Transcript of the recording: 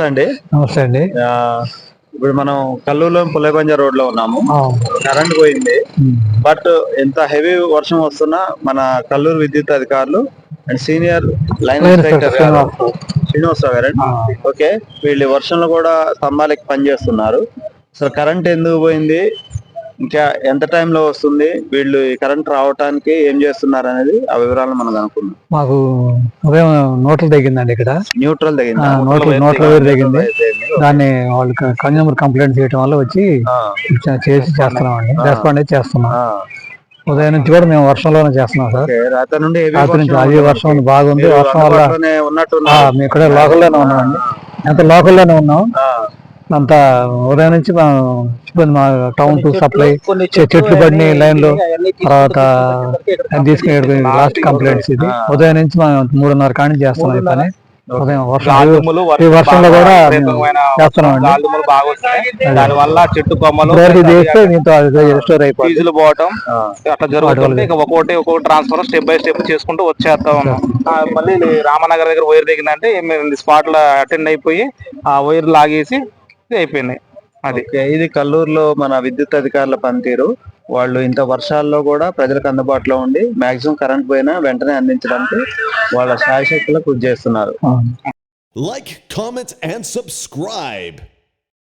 నమస్తే అండి. నమస్తే అండి. ఇప్పుడు మనం కల్లూరులో పుల్లబంజా రోడ్లో ఉన్నాము కరెంట్ పోయింది. బట్ ఎంత హెవీ వర్షం వస్తున్నా మన కల్లూరు విద్యుత్ అధికారులు అండ్ సీనియర్ లైన్ ఇన్స్పెక్టర్ గారు శ్రీనివాసరావు గారు ఓకే. వీళ్ళు వర్షంలో కూడా స్తంభాలకి పనిచేస్తున్నారు. అసలు కరెంట్ ఎందుకు పోయింది? ఇంకా ఎంత time లో వస్తుంది? వీళ్ళు ఈ కరెంట్ రావటానికి ఏం చేస్తున్నారు అనేది ఆ వివరాలను మనం అనుకున్నాం మాకు ఉదయం నోట్లు తగ్గిందండి ఇక్కడ. న్యూట్రల్ తగింది? ఆ, నోట్ల నోట్ల వేరు తగ్గింది దాన్ని వాళ్ళు కన్జ్యూమర్ కంప్లైంట్ చేయడం వల్ల వచ్చి చేసి చేస్తున్నామండి. రెస్పాండ్ అయితే చేస్తున్నాం. ఉదయం నుంచి కూడా మేము వర్షంలోనే చేస్తున్నాం సార్. రాత్రి నుండి రాత్రి నుంచి అది వర్షం బాగుంది. వర్షం వల్ల మేము ఇక్కడ లోకల్లోనే ఉన్నామండి. అంత లోకల్లోనే ఉన్నాం? అంత ఉదయం నుంచి మా సిబ్బంది మా టౌన్ టు సప్లై చెట్లు పడినాయి లైన్లో తర్వాత తీసుకుని లాస్ట్ కంప్లైంట్స్ ఇది. ఉదయం నుంచి మనం మూడున్నర కాడి చేస్తున్నాం ఈ పని. ఉదయం వర్షం ఈ వర్షంలో కూడా వల్ల చెట్టు కొమ్మలు ఇప్పటివరకు ఇది చేస్తే దీంతో రెస్టోర్ అయిపోయింది ఫీజులు పోవటం. అట్లా జరుగుతుంది. ఒక్కొక్కటి ఒక్కొక్క ట్రాన్స్ఫర్ స్టెప్ బై స్టెప్ చేసుకుంటూ వచ్చేస్తా. ఉన్నాం మళ్ళీ రామనగర్ దగ్గర వైర్ దిగిందంటే మేము స్పాట్లో అటెండ్ అయిపోయి ఆ వైర్ లాగేసి ఇది అయిపోయింది అది ఓకే, ఇది కల్లూరులో మన విద్యుత్ అధికారుల పనితీరు వాళ్ళు ఇంత వర్షాల్లో కూడా ప్రజలకు అందుబాటులో ఉండి మాక్సిమం కరెంట్ పోయినా వెంటనే అందించడానికి వాళ్ళ శాయశక్తులు కృషి చేస్తున్నారు. Like, comment, and subscribe.